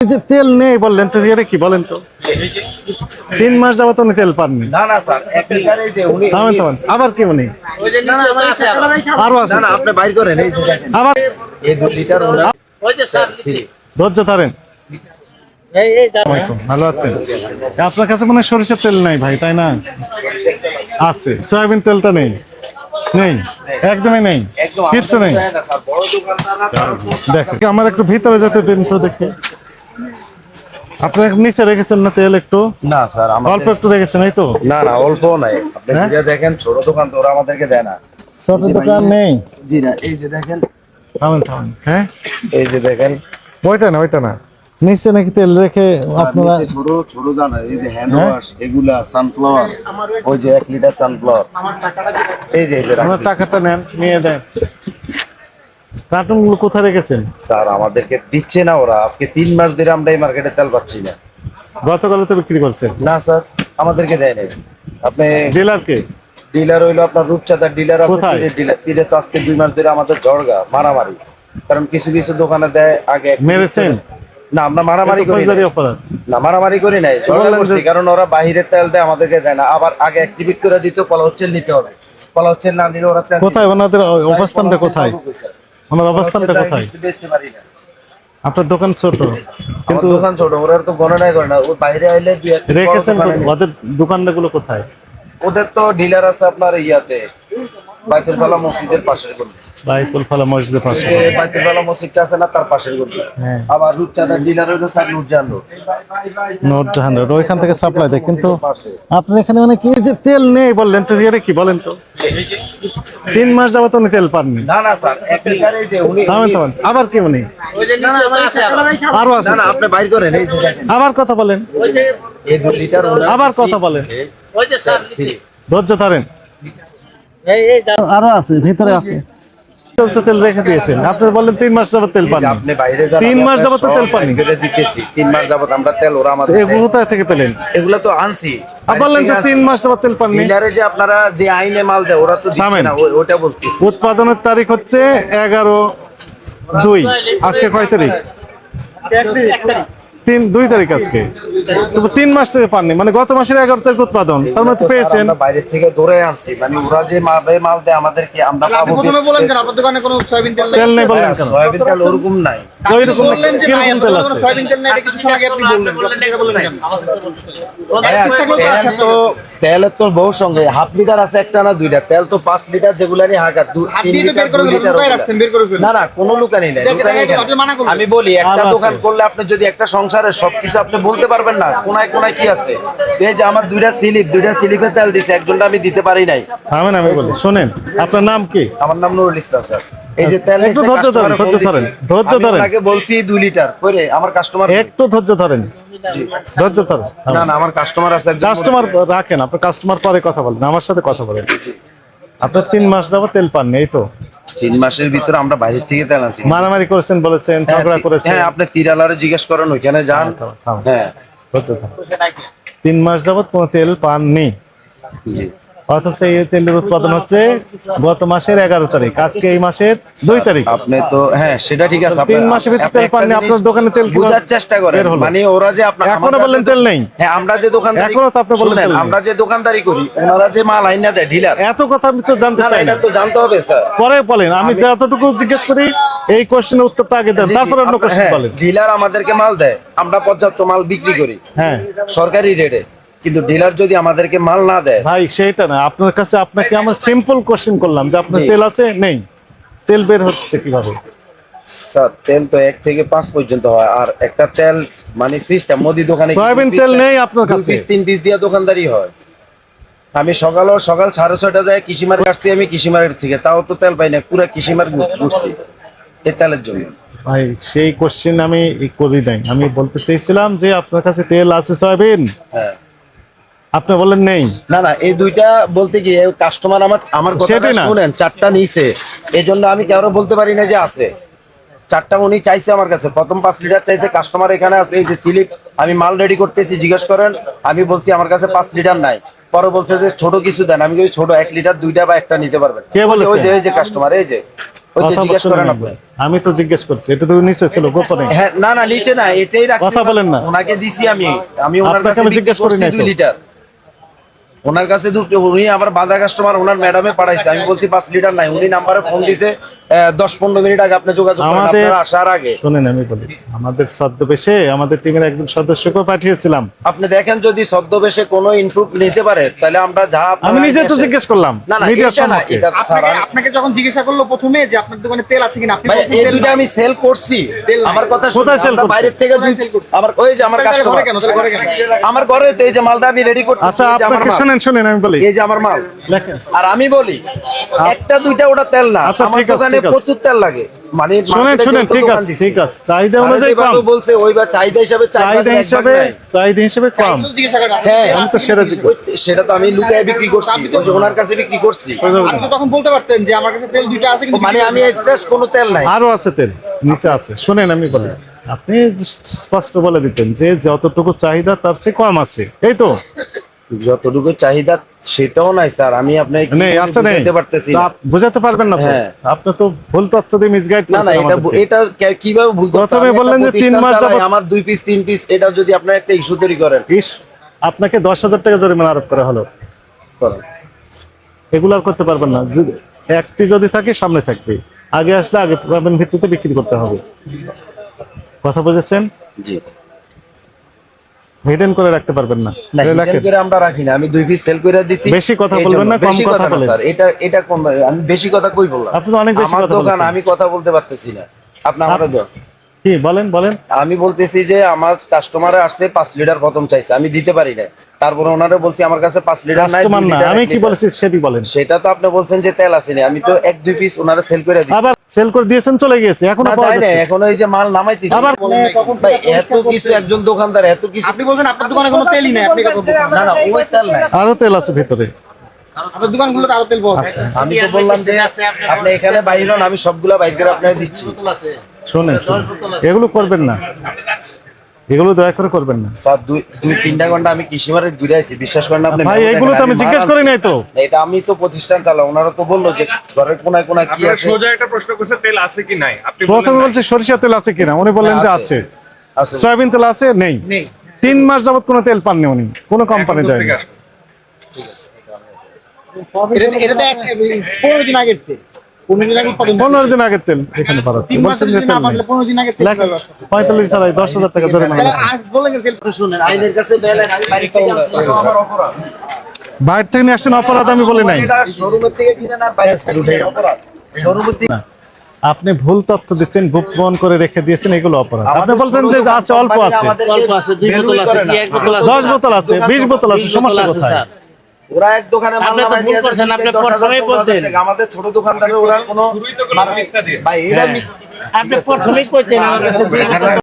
এই যে তেল নেই বললেন তো এটা কি বলেন তো? তিন মাস যাবত উনি তেল পাননি। না না স্যার এক লিটারে যে উনি থামেন থামেন আবার কি উনি? ওই যে নিচে ওটা আছে আরও। আছে। না না আপনি বাইর করেন এই যে দেখেন। আবার এই দুই লিটার ওনার ওই যে স্যার নিচে। ধৈর্য ধরেন। ভালো আছেন? আপনার কাছে মনে হয় সরিষার তেল নাই ভাই তাই না? আছে সয়াবিন তেলটা নেই। নেই একদমই নেই কিচ্ছু নেই। আমাদের না, স্যার, বড় দোকানদাররা দেখো আমার একটু ভিতরে যেতে দিন তো দেখে। আপনার নিচে রেখেছেন না তেল একটু? না স্যার অল্প একটু রেখেছেন এই তো? না না অল্প নাই। আপনি হ্যাঁ? দেখেন ছোট দোকান তো ওরা আমাদেরকে দেয় না। ছোট দোকান নেই। জি না এই যে দেখেন। থামেন থামেন হ্যাঁ? এই যে দেখেন। ওইটা না ওইটা না। নিচে নাকি তেল রেখে আপনারা ছোট ছোট জানা এই যে হ্যান্ড হ্যাঁ? ওয়াশ এগুলা সানফ্লাওয়ার ওই যে এক লিটার সানফ্লাওয়ার এই যে এই যে আমার টাকাটা নেন নিয়ে দেন। কার্টুনগুলো কোথায় রেখেছেন? স্যার আমাদেরকে দিচ্ছে না ওরা। আজকে তিন মাস ধরে আমরা এই মার্কেটে তেল পাচ্ছি না। গতকালে তো বিক্রি করছেন। না স্যার আমাদেরকে দেয় নাই। আপনি ডিলারকে? ডিলার হইল আপনার রূপচাঁদার ডিলার আছে ডিলার। তীরে তো আজকে দুই মাস ধরে আমাদের ঝড়গা মারামারি। কারণ কিছু কিছু দোকানে দেয় আগে মেরেছেন? না আমরা মারামারি করি না মারামারি করি নাই ঝগড়া করছি কারণ ওরা বাহিরে তেল দেয় আমাদেরকে দেয় না। আবার আগে অ্যাক্টিভেট করে দিতে কলা হচ্ছে নিতে হবে। কলা হচ্ছে না নিলে ওরা কোথায়? ওনাদের অবস্থানটা কোথায়? ওনার অবস্থানটা কোথায়? বেচতে পারি না। আপনার দোকান ছোট আমার কিন্তু দোকান ছোট ওরা তো গণনাই করে না ওর বাইরে আইলে দুই এক রেখেছেন। ওদের দোকানগুলো কোথায়? ওদের তো ডিলার আছে আপনার ইয়াতে বাইতুল ফালা মসজিদের পাশে গলি। বাইতুল ফালা মসজিদের পাশে। বাইতুল ফালা মসজিদটা আছে না তার পাশের গলি। হ্যাঁ। আবার dealer sir Nurjan road. Road ওইখান থেকে সাপ্লাই দেয়। কিন্তু পাশে। আপনার এখানে মানে কি যে তেল নেই বললেন তো এটা কি বলেন তো? তিন মাস যাবত উনি তেল পাননি। না না স্যার এক লিটারে যে উনি থামেন থামেন। আবার কি উনি? ওই যে নিচে ওটা আছে আরও। আছে। না আপনি বাইর করেন এই যে আবার কথা বলেন। ওই যে এই দুই লিটার ওনার আবার কথা বলেন। ওই যে স্যার নিচে। ধৈর্য ধরেন। এই এই আরও আছে ভিতরে আছে। তো তেল রেখে দিয়েছেন। আপনি বললেন তিন মাস যাবত তেল আপনি বাইরে যান তিন মাস যাবত তেল দিতেছি। তিন মাস যাবত আমরা তেল ওরা আমাদের এগুলো কোথায় থেকে পেলেন? এগুলো তো আনছি। আর বললেন তো তিন মাস যাবত তেল পাননি। যে আপনারা যে আইনে মাল দেয় ওরা তো দিচ্ছে না। ওটা বলতেছি। উৎপাদনের তারিখ হচ্ছে এগারো দুই। আজকে কয় তারিখ? তিন দুই তারিখ আজকে। তিন মাস থেকে পাননি। মানে গত মাসের এগারো তারিখ উৎপাদন। তার মধ্যে পেয়েছেন। বাইরে থেকে ধরে আনছি। মানে ওরা যে মাল মাল দেয় আমাদেরকে আমরা পাবো বেশ- আপনার দোকানে কোনো সয়াবিন তেল তেল নেই বললেন হ্যাঁ, কেন? সয়াবিন তেল ওরকম নাই। ওই রকম বললেন যে তেল আছে? সয়াবিন তেল নেই এটা কিছুক্ষণ আগে আপনি বললেন। বললেন বললেন কেন? ভাইয়া, তেল তো বহু সঙ্গে। হাফ লিটার আছে একটা না দুইটা। তেল তো পাঁচ লিটার যেগুলো নিয়ে হাঁকা দু- তিন লিটার দুই লিটার। না না কোনো লুকানি নাই লুকানি মানা। আমি বলি একটা দোকান করলে আপনি যদি একটা সংসারের সবকিছু আপনি বলতে পারবেন না কোনায় কোনায় কি আছে? এই যে আমার দুইটা স্লিপ দুইটা স্লিপে তেল দিছে একজনটা আমি দিতে পারি নাই। থামেন আমি বলি। শোনেন আপনার নাম কি? আমার নাম নুরুল ইসলাম স্যার। এই যে তেল একটু ধৈর্য ধরেন, ধৈর্য ধরেন। ধৈর্য ধরেন। বলছি দুই লিটার করে আমার কাস্টমার একটু ধৈর্য ধরেন। ধৈর্য ধরেন। না না আমার কাস্টমার আছে একজন কাস্টমার রাখেন আপনার কাস্টমার পরে কথা বলেন আমার সাথে কথা বলেন। আপনার তিন মাস যাব তেল পাননি এই তো? তিন মাসের ভিতরে আমরা বাইরে থেকে তেল আনছি। মারামারি করেছেন বলেছেন হ্যাঁ, ঝগড়া করেছেন। হ্যাঁ আপনি তিরালারে জিজ্ঞেস করেন ওইখানে যান। থামেন। হ্যাঁ। তিন মাস যাবত কোনো তেল পাননি। জি। অথচ এই তেলের উৎপাদন হচ্ছে গত মাসের এগারো তারিখ। আজকে এই মাসের দুই তারিখ। আপনি তো হ্যাঁ সেটা ঠিক আছে। তিন মাসের ভিতরে তেল পাননি, আপনার দোকানে তেল বোঝার চেষ্টা করেন। মানে ওরা যে আপনার এখনও বললেন তেল নেই। হ্যাঁ আমরা যে দোকানদারি এখনও তো আপনি বললেন। আমরা যে দোকানদারি করি ওনারা যে মাল আইনা যায় ঢিলার এত কথা আমি তো জানতে চাই না। এটা তো জানতে হবে স্যার। পরে বলেন আমি যতটুকু জিজ্ঞেস করি এই কোশ্চেনের উত্তরটা আগে দেন তারপর অন্য কোশ্চেন হ্যাঁ, বলেন। ডিলার আমাদেরকে মাল দেয় আমরা পর্যাপ্ত মাল বিক্রি করি। হ্যাঁ। সরকারি রেটে কিন্তু ডিলার যদি আমাদেরকে মাল না দেয় ভাই সেইটা না। আপনার কাছে আপনাকে আমার সিম্পল কোশ্চেন করলাম যে আপনার তেল আছে? নেই। তেল বের হচ্ছে কীভাবে? স্যার তেল তো এক থেকে পাঁচ পর্যন্ত হয়। আর একটা তেল মানে সিস্টেম মোদি দোকানে সয়াবিন তেল নেই আপনার কাছে? পিস তিন পিস দিয়া দোকানদারি হয়। আমি সকালও সকাল সাড়ে ছয়টা যায় কৃষিমার কাটছি আমি কৃষিমারের থেকে। তাও তো তেল পাই না পুরা কৃষিমার ঘুরছি এই তেলের জন্য। ভাই সেই কোশ্চেন আমি করি নাই। আমি বলতে চেয়েছিলাম যে আপনার কাছে তেল আছে সয়াবিন? হ্যাঁ। আপনি নেই। না না এই দুইটা বলতে গিয়ে কাস্টমার আমার আমার কথাটা শুনেন চারটা নিছে। এই জন্য আমি কারও বলতে পারি না যে আছে। চারটা উনি চাইছে আমার কাছে। প্রথম পাঁচ লিটার চাইছে কাস্টমার এখানে আছে এই যে স্লিপ আমি মাল রেডি করতেছি জিজ্ঞেস করেন আমি বলছি আমার কাছে পাঁচ লিটার নাই। পরে বলছে যে ছোট কিছু দেন আমি বলছি ছোট এক লিটার দুইটা বা একটা নিতে পারবেন। ওই যে- ওই যে কাস্টমার এই যে ওই যে জিজ্ঞেস করেন আপনি। আমি তো জিজ্ঞেস করছি এটা তো নিচে ছিল গোপনে। হ্যাঁ না না নিচে না এটাই রাখছি কথা বলেন না। ওনাকে দিছি আমি। আমি ওনার কাছে জিজ্ঞেস করি তো। দুই লিটার ওনার কাছে উনি আবার বাধা কাস্টমার ওনার ম্যাডামে পাঠাইছে। আমি বলছি, পাঁচ লিটার নাই। উনি নাম্বারে ফোন দিছে। দশ পনেরো মিনিট আগে আপনি যোগাযোগ করেন আমাদের- আসার আগে। শোনেন আমি বলি আমাদের ছদ্মবেশে আমাদের টিমের একজন সদস্যকে পাঠিয়েছিলাম। আপনি দেখেন যদি ছদ্মবেশে কোনো ইনফ্রুট নিতে পারে তাহলে আমরা যা আমি নিজে তো জিজ্ঞেস করলাম। না না এটা না এটা আপনাকে যখন জিজ্ঞাসা করল প্রথমে যে আপনার দোকানে তেল আছে কিনা আপনি এই তেল আমি সেল করছি। আমার কথা কোথায় sell আমরা করছেন? থেকে দুই কোথায় sell করছেন? আমার ওই যে আমার কাস্টমার ঘরে কেন? তাহলে ঘরে কেন? আমার ঘরে তো এই যে মালটা আমি রেডি করতে আচ্ছা আপনাকে শুনেন শুনেন আমি বলি। এই যে আমার মাল। আর আমি বলি একটা দুইটা ওটা তেল না। আচ্ছা, আমার দোকানে প্রচুর তেল লাগে। মানে শুনেন শুনেন ঠিক আছে ঠিক আছে। চাহিদা অনুযায়ী কম। বলছে ওই বা চাহিদা হিসাবে চাহিদা হিসাবে চাহিদা হিসাবে কম। হ্যাঁ আমি তো সেটা সেটা তো আমি লুকায় বিক্রি করছি। ওনার কাছে বিক্রি করছি। আপনি তখন বলতে পারতেন যে আমার কাছে তেল দুইটা আছে কিন্তু মানে আমি এক্সট্রা কোনো তেল নাই। আরও আছে তেল নিচে আছে। শুনেন আমি বলি। আপনি স্পষ্ট বলে দিতেন যে যতটুকু চাহিদা তার চেয়ে কম আছে। এই তো? যতটুকু চাহিদা সেটাও নাই স্যার। আমি আপনাকে আচ্ছা বুঝাতে পারতেছি না। বুঝাতে পারবেন না তো? হ্যাঁ। আপনি তো ভুল তথ্য দিয়ে মিসগাইড না না এটা এটা কীভাবে ভুল প্রথমে বললেন যে তিন মাস যাবত- আমার দুই পিস তিন পিস এটা যদি আপনার একটা ইস্যু তৈরি করেন। ইস আপনাকে দশ হাজার টাকা জরিমানা আরোপ করা হলো। এগুলো আর করতে পারবেন না। যদি একটি যদি থাকে সামনে থাকবে। আগে আসলে আগে ভিত্তিতে বিক্রি করতে হবে। কথা বুঝেছেন? জি। হিডেন করে রাখতে পারবেন না। না এটা hidden রাখেন। করে আমরা রাখি না। আমি দুই পিস সেল করে দিছি। বেশি কথা বলবেন না, কম কথা বলেন। স্যার। এটা এটা কোন আমি বেশি কথা কই বললাম? আপনি তো অনেক বেশি আমার কথা দোকান আমি কথা বলতে পারতেছি না। আপনি আমারও দাও কি বলেন বলেন। আমি বলতেছি যে আমার কাস্টমারে আসছে 5 লিটার প্রথম চাইছে। আমি দিতে পারি না তারপরে ওনারে বলছি আমার কাছে পাঁচ লিটার নাই আমি কি। বলেছি সেটি বলেন। সেটা তো আপনি বলছেন যে তেল আসেনি আমি তো এক দুই পিস ওনারে সেল করে দিচ্ছি আবার সেল করে দিয়েছেন চলে গেছে এখন পাওয়া যায় না এখন এই যে মাল নামাইতেছি। আবার ভাই এত কিছু একজন দোকানদার এত কিছু আপনি বলছেন আপনার দোকানে কোনো তেলই নেই আপনি না না ওই তেল নাই। আরও তেল আছে ভিতরে। আপনার দোকানগুলোতে আরও তেল পাওয়া যায়। আমি তো বললাম যে আপনি এখানে বাইর হন আমি সবগুলা বাইর করে আপনাকে দিচ্ছি। শোনেন। এগুলো করবেন না। এগুলো দয়া করে করবেন না। স্যার দুই দুই তিনটা ঘণ্টা আমি কৃষি মার্কেট ঘুরে আইছি বিশ্বাস করেন আপনি ভাই এগুলো তো আমি জিজ্ঞেস করি নাই তো। এটা আমি তো প্রতিষ্ঠান চালাই ওনারা তো বলল যে ঘরের কোনায় কোনায় কি আছে। সোজা একটা প্রশ্ন করছে তেল আছে কি নাই? আপনি প্রথমে বলছে সরিষা তেল আছে কিনা উনি বললেন যে আছে আছে। আছে। সয়াবিন তেল আছে? নেই। নেই। তিন মাস যাবত কোনো তেল পাননি উনি কোনো কোম্পানি দেয়নি। কোত্থেকে আসবে? এটা এটা এক পনেরো দিন আগের তেল। পনেরো দিন আগের তেল। এখানে পাঠাচ্ছে বলছেন যে তেল নেই? পঁয়তাল্লিশ ধারায় দশ হাজার টাকা জরিমানা থেকে বাইরে নিয়ে আসছেন অপরাধ আমি বলি নাই। আপনি ভুল তথ্য দিচ্ছেন গোপন করে রেখে দিয়েছেন এগুলো অপরাধ। আপনি বলতেন যে আছে অল্প আছে। আমাদেরকে অল্প আছে দুই value বোতল আছে করে কি না। এক বোতল আছে? দশ বোতল আছে বিশ বোতল আছে সমস্যা আছে, কোথায়? স্যার। ওরা এক দোকানে মাল নামাই দিয়ে করছেন, আপনি প্রথমেই বলতেন। আমাদের ছোট দোকানদারের ওরা কোনো দিয়ে। ভাই এরা আপনি প্রথমেই কইতেন আমার কাছে